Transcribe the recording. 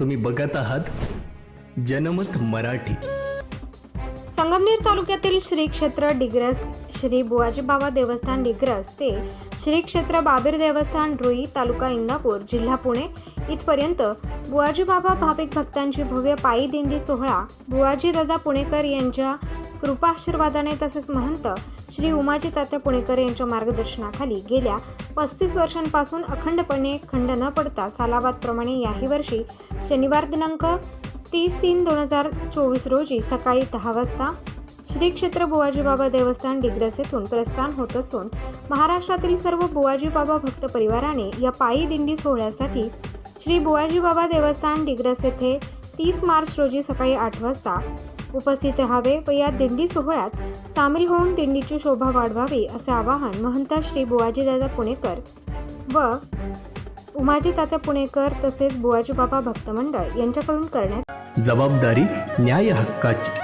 तुम्ही बघत आहात जनमत मराठी. संगमनेर तालुक्यातील श्री क्षेत्र डिग्रस श्री बुवाजी बाबा देवस्थान डिग्रस ते श्री क्षेत्र बाबीर देवस्थान रुई तालुका इंदापूर जिल्हा पुणे. इथपर्यंत बुवाजी बाबा भाविक भक्तांची भव्य पायी दिंडी सोहळा बुवाजी दादा पुणेकर यांच्या कृपाशीर्वादाने तसेच महंत श्री उमाजी तात्या पुणेकर यांच्या मार्गदर्शनाखाली गेल्या पस्तीस वर्षांपासून अखंडपणे खंड न पडता सालाबादप्रमाणे याही वर्षी शनिवार दिनांक तीस तीन दोन हजार चोवीस रोजी सकाळी दहा वाजता श्री क्षेत्र बुवाजी बाबा देवस्थान डिग्रस येथून प्रस्थान होत असून महाराष्ट्रातील सर्व बुवाजी बाबा भक्त परिवाराने या पायी दिंडी सोहळ्यासाठी श्री बुवाजी बाबा देवस्थान डिग्रस येथे तीस मार्च रोजी सकाळी आठ वाजता उपस्थित राहावे व या दिंडी सोहळ्यात सामील होऊन दिंडीची शोभा वाढवावी असे आवाहन महंत श्री बुवाजीदादा पुणेकर व उमाजी तात्या पुणेकर तसेच बुवाजी बाबा भक्त मंडळ यांच्याकडून करण्यात जबाबदारी न्याय हक्काची.